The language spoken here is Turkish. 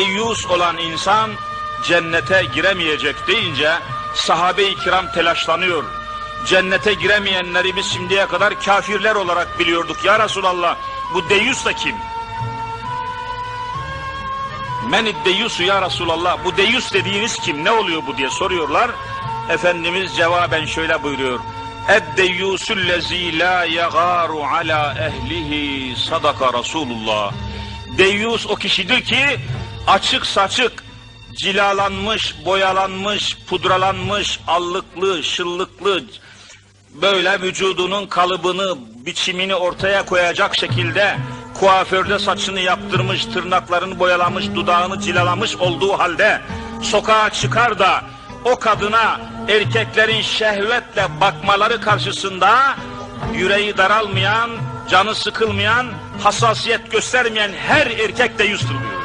deyyus olan insan cennete giremeyecek deyince sahabe-i kiram telaşlanıyor. Cennete giremeyenleri biz şimdiye kadar kafirler olarak biliyorduk. Ya Resulallah bu deyyus da kim? Menid deyyusu ya Resulallah bu deyyus dediğiniz kim ne oluyor bu diye soruyorlar. Efendimiz cevaben şöyle buyuruyor. Eddeyyusullezî la yagâru ala ehlihi sadaka Resulullah. Deyyus o kişidir ki açık saçık, cilalanmış, boyalanmış, pudralanmış, allıklı, şıllıklı, böyle vücudunun kalıbını, biçimini ortaya koyacak şekilde kuaförde saçını yaptırmış, tırnaklarını boyalamış, dudağını cilalamış olduğu halde sokağa çıkar da o kadına erkeklerin şehvetle bakmaları karşısında yüreği daralmayan, canı sıkılmayan, hassasiyet göstermeyen her erkek de yüz diyor.